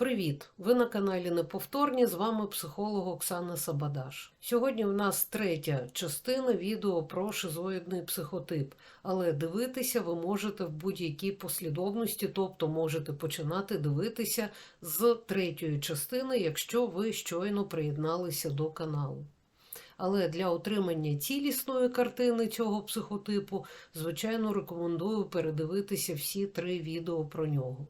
Привіт! Ви на каналі Неповторні. З вами психолог Оксана Сабадаш. Сьогодні в нас третя частина відео про шизоїдний психотип, але дивитися ви можете в будь-якій послідовності, тобто можете починати дивитися з третьої частини, якщо ви щойно приєдналися до каналу. Але для отримання цілісної картини цього психотипу, звичайно, рекомендую передивитися всі три відео про нього.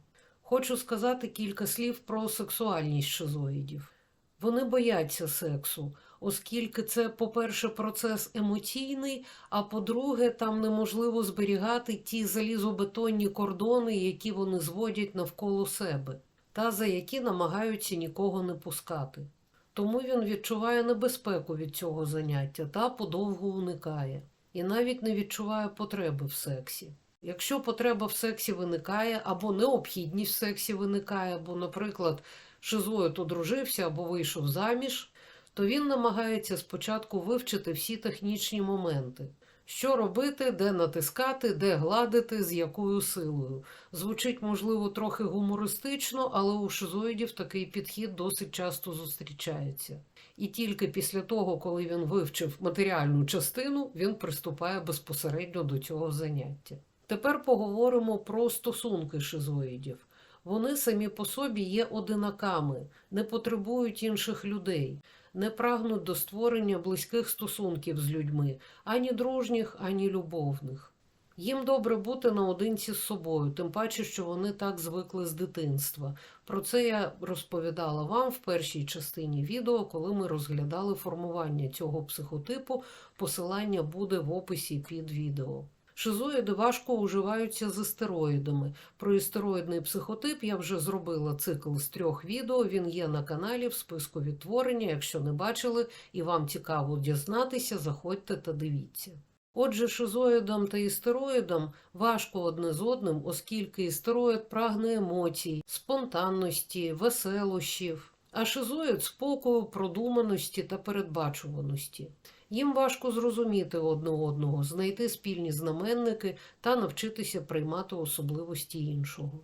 Хочу сказати кілька слів про сексуальність шизоїдів. Вони бояться сексу, оскільки це, по-перше, процес емоційний, а по-друге, там неможливо зберігати ті залізобетонні кордони, які вони зводять навколо себе, та за які намагаються нікого не пускати. Тому він відчуває небезпеку від цього заняття та подовго уникає, і навіть не відчуває потреби в сексі. Якщо потреба в сексі виникає, або необхідність в сексі виникає, бо, наприклад, шизоїд одружився або вийшов заміж, то він намагається спочатку вивчити всі технічні моменти. Що робити, де натискати, де гладити, з якою силою. Звучить, можливо, трохи гумористично, але у шизоїдів такий підхід досить часто зустрічається. І тільки після того, коли він вивчив матеріальну частину, він приступає безпосередньо до цього заняття. Тепер поговоримо про стосунки шизоїдів. Вони самі по собі є одинаками, не потребують інших людей, не прагнуть до створення близьких стосунків з людьми, ані дружніх, ані любовних. Їм добре бути наодинці з собою, тим паче, що вони так звикли з дитинства. Про це я розповідала вам в першій частині відео, коли ми розглядали формування цього психотипу. Посилання буде в описі під відео. Шизоїди важко уживаються з естероїдами. Про естероїдний психотип я вже зробила цикл з трьох відео. Він є на каналі в списку відтворення. Якщо не бачили і вам цікаво дізнатися, заходьте та дивіться. Отже, шизоїдам та істероїдам важко одне з одним, оскільки істероїд прагне емоцій, спонтанності, веселощів, а шизоїд спокою, продуманості та передбачуваності. Їм важко зрозуміти одне одного, знайти спільні знаменники та навчитися приймати особливості іншого.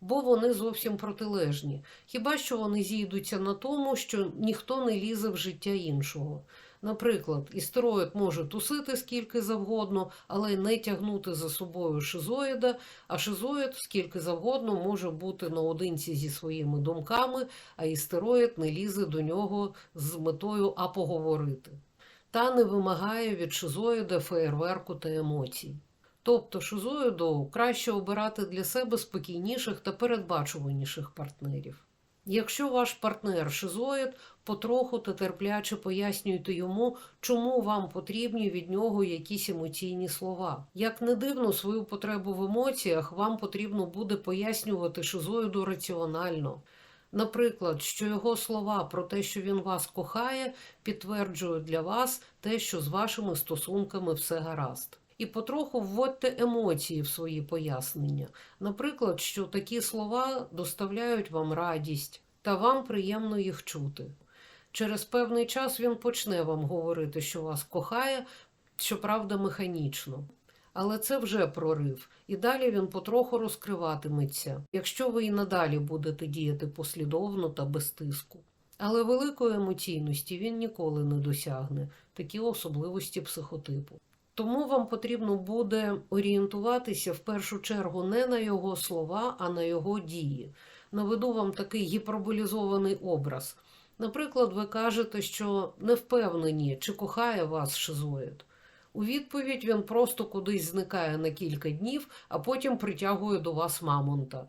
Бо вони зовсім протилежні, хіба що вони зійдуться на тому, що ніхто не лізе в життя іншого. Наприклад, істероїд може тусити скільки завгодно, але не тягнути за собою шизоїда, а шизоїд скільки завгодно може бути наодинці зі своїми думками, а істероїд не лізе до нього з метою а поговорити та не вимагає від шизоїда феєрверку та емоцій. Тобто шизоїду краще обирати для себе спокійніших та передбачуваніших партнерів. Якщо ваш партнер шизоїд, потроху та терпляче пояснюйте йому, чому вам потрібні від нього якісь емоційні слова. Як не дивно, свою потребу в емоціях вам потрібно буде пояснювати шизоїду раціонально. Наприклад, що його слова про те, що він вас кохає, підтверджують для вас те, що з вашими стосунками все гаразд. І потроху вводьте емоції в свої пояснення. Наприклад, що такі слова доставляють вам радість, та вам приємно їх чути. Через певний час він почне вам говорити, що вас кохає, щоправда, механічно. Але це вже прорив, і далі він потроху розкриватиметься, якщо ви і надалі будете діяти послідовно та без тиску. Але великої емоційності він ніколи не досягне, такі особливості психотипу. Тому вам потрібно буде орієнтуватися в першу чергу не на його слова, а на його дії. Наведу вам такий гіперболізований образ. Наприклад, ви кажете, що не впевнені, чи кохає вас шизоїд. У відповідь він просто кудись зникає на кілька днів, а потім притягує до вас мамонта.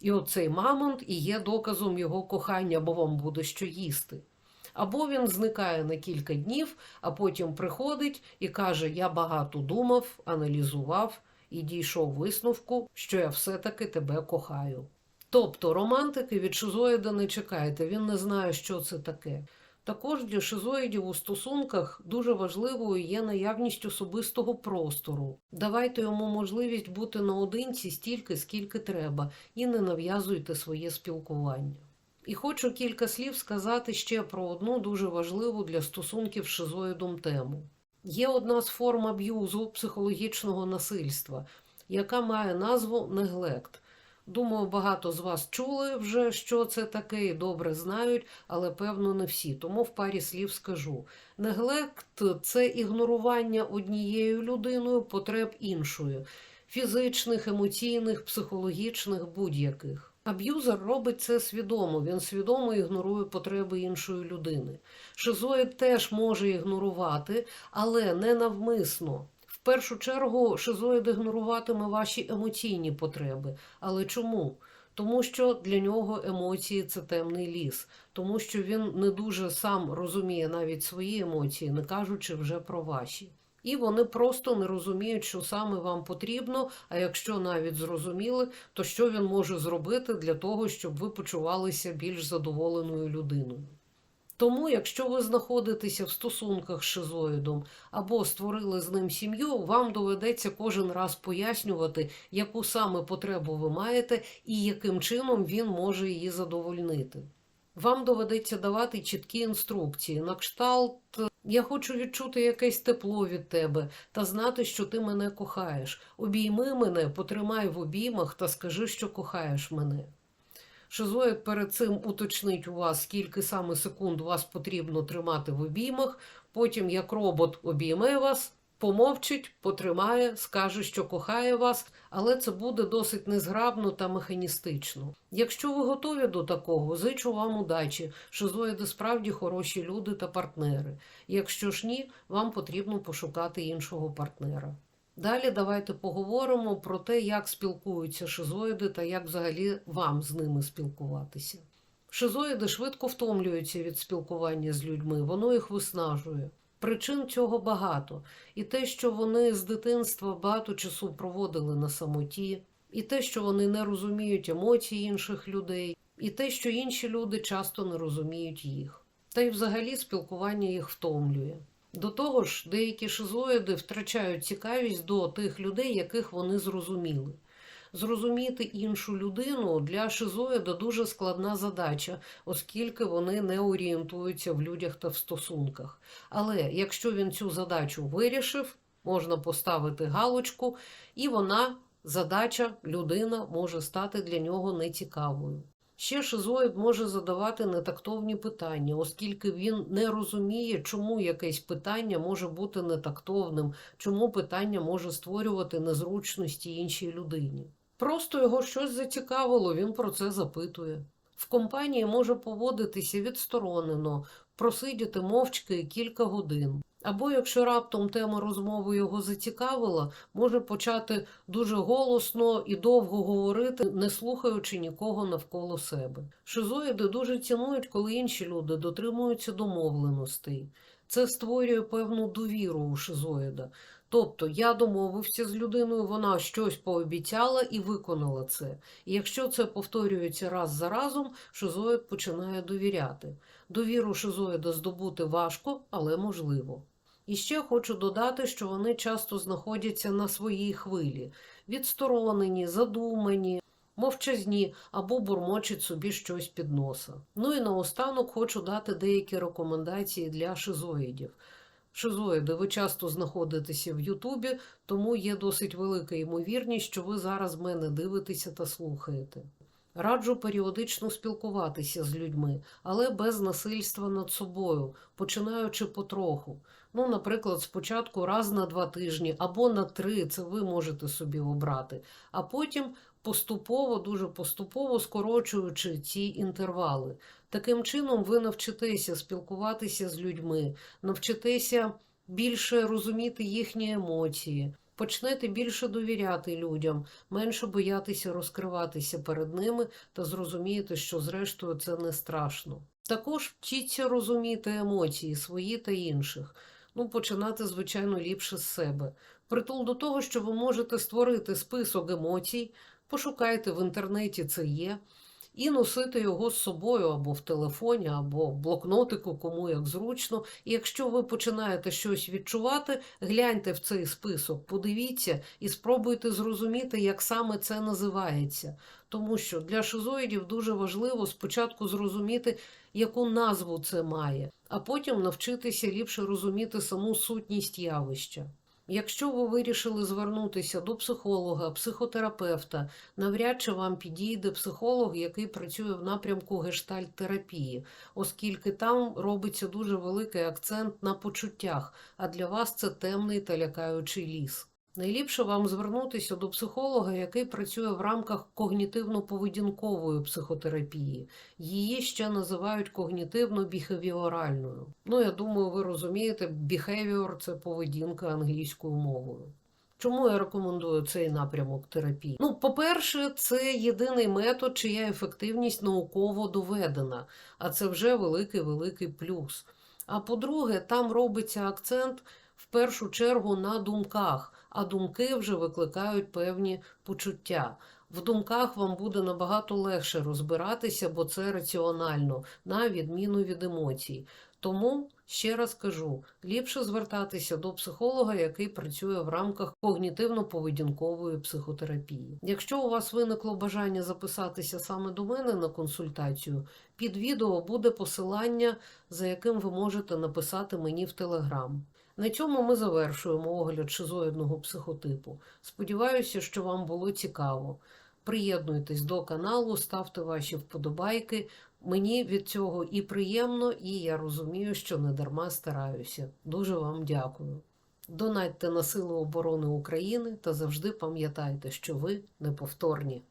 І оцей мамонт і є доказом його кохання, бо вам буде що їсти. Або він зникає на кілька днів, а потім приходить і каже: Я багато думав, аналізував і дійшов висновку, що я все-таки тебе кохаю. Тобто романтики від шизоїда не чекайте, він не знає, що це таке. Також для шизоїдів у стосунках дуже важливою є наявність особистого простору. Давайте йому можливість бути наодинці стільки, скільки треба, і не нав'язуйте своє спілкування. І хочу кілька слів сказати ще про одну дуже важливу для стосунків з шизоїдом тему. Є одна з форм аб'юзу психологічного насильства, яка має назву неглект. Думаю, багато з вас чули вже, що це таке, і добре знають, але певно не всі. Тому в парі слів скажу: неглект це ігнорування однією людиною потреб іншою фізичних, емоційних, психологічних, будь-яких. Аб'юзер робить це свідомо, він свідомо ігнорує потреби іншої людини. Шизоїд теж може ігнорувати, але не навмисно. Першу чергу шизоїд ігноруватиме ваші емоційні потреби. Але чому? Тому що для нього емоції це темний ліс, тому що він не дуже сам розуміє навіть свої емоції, не кажучи вже про ваші. І вони просто не розуміють, що саме вам потрібно. А якщо навіть зрозуміли, то що він може зробити для того, щоб ви почувалися більш задоволеною людиною. Тому, якщо ви знаходитеся в стосунках з шизоїдом або створили з ним сім'ю, вам доведеться кожен раз пояснювати, яку саме потребу ви маєте і яким чином він може її задовольнити. Вам доведеться давати чіткі інструкції на кшталт. Я хочу відчути якесь тепло від тебе та знати, що ти мене кохаєш. Обійми мене, потримай в обіймах та скажи, що кохаєш мене. Шизоїд перед цим уточнить у вас, скільки саме секунд вас потрібно тримати в обіймах, потім, як робот обійме вас, помовчить, потримає, скаже, що кохає вас, але це буде досить незграбно та механістично. Якщо ви готові до такого, зичу вам удачі, шизоїди справді хороші люди та партнери. Якщо ж ні, вам потрібно пошукати іншого партнера. Далі давайте поговоримо про те, як спілкуються шизоїди та як взагалі вам з ними спілкуватися. Шизоїди швидко втомлюються від спілкування з людьми, воно їх виснажує. Причин цього багато. І те, що вони з дитинства багато часу проводили на самоті, і те, що вони не розуміють емоцій інших людей, і те, що інші люди часто не розуміють їх. Та й взагалі спілкування їх втомлює. До того ж, деякі шизоїди втрачають цікавість до тих людей, яких вони зрозуміли. Зрозуміти іншу людину для шизоїда дуже складна задача, оскільки вони не орієнтуються в людях та в стосунках. Але якщо він цю задачу вирішив, можна поставити галочку, і вона, задача, людина може стати для нього нецікавою. Ще шизоїд може задавати нетактовні питання, оскільки він не розуміє, чому якесь питання може бути нетактовним, чому питання може створювати незручності іншій людині. Просто його щось зацікавило, він про це запитує. В компанії може поводитися відсторонено, просидіти мовчки кілька годин. Або якщо раптом тема розмови його зацікавила, може почати дуже голосно і довго говорити, не слухаючи нікого навколо себе. Шизоїди дуже цінують, коли інші люди дотримуються домовленостей. Це створює певну довіру у шизоїда. Тобто я домовився з людиною, вона щось пообіцяла і виконала це. І якщо це повторюється раз за разом, шизоїд починає довіряти. Довіру шизоїда здобути важко, але можливо. І ще хочу додати, що вони часто знаходяться на своїй хвилі, відсторонені, задумані, мовчазні або бурмочуть собі щось під носа. Ну і наостанок хочу дати деякі рекомендації для шизоїдів. Шизоїди, ви часто знаходитеся в Ютубі, тому є досить велика ймовірність, що ви зараз мене дивитеся та слухаєте. Раджу періодично спілкуватися з людьми, але без насильства над собою, починаючи потроху. Ну, наприклад, спочатку раз на два тижні або на три, це ви можете собі обрати, а потім поступово, дуже поступово скорочуючи ці інтервали. Таким чином, ви навчитеся спілкуватися з людьми, навчитеся більше розуміти їхні емоції. Почнете більше довіряти людям, менше боятися розкриватися перед ними та зрозумієте, що зрештою це не страшно. Також вчіться розуміти емоції свої та інших. Ну, починати, звичайно, ліпше з себе. Притул до того, що ви можете створити список емоцій, пошукайте в інтернеті це є, і носити його з собою або в телефоні, або в блокнотику, кому як зручно. І якщо ви починаєте щось відчувати, гляньте в цей список, подивіться і спробуйте зрозуміти, як саме це називається. Тому що для шизоїдів дуже важливо спочатку зрозуміти, яку назву це має, а потім навчитися ліпше розуміти саму сутність явища. Якщо ви вирішили звернутися до психолога, психотерапевта, навряд чи вам підійде психолог, який працює в напрямку гештальт-терапії, оскільки там робиться дуже великий акцент на почуттях, а для вас це темний та лякаючий ліс. Найліпше вам звернутися до психолога, який працює в рамках когнітивно-поведінкової психотерапії. Її ще називають когнітивно-біхевіоральною. Ну, я думаю, ви розумієте, behavior – це поведінка англійською мовою. Чому я рекомендую цей напрямок терапії? Ну, по-перше, це єдиний метод, чия ефективність науково доведена, а це вже великий великий плюс. А по-друге, там робиться акцент в першу чергу на думках, а думки вже викликають певні почуття. В думках вам буде набагато легше розбиратися, бо це раціонально, на відміну від емоцій. Тому ще раз кажу: ліпше звертатися до психолога, який працює в рамках когнітивно-поведінкової психотерапії. Якщо у вас виникло бажання записатися саме до мене на консультацію, під відео буде посилання, за яким ви можете написати мені в Телеграм. На цьому ми завершуємо огляд шизоїдного психотипу. Сподіваюся, що вам було цікаво. Приєднуйтесь до каналу, ставте ваші вподобайки. Мені від цього і приємно, і я розумію, що не дарма стараюся. Дуже вам дякую. Донатьте на Сили оборони України та завжди пам'ятайте, що ви неповторні.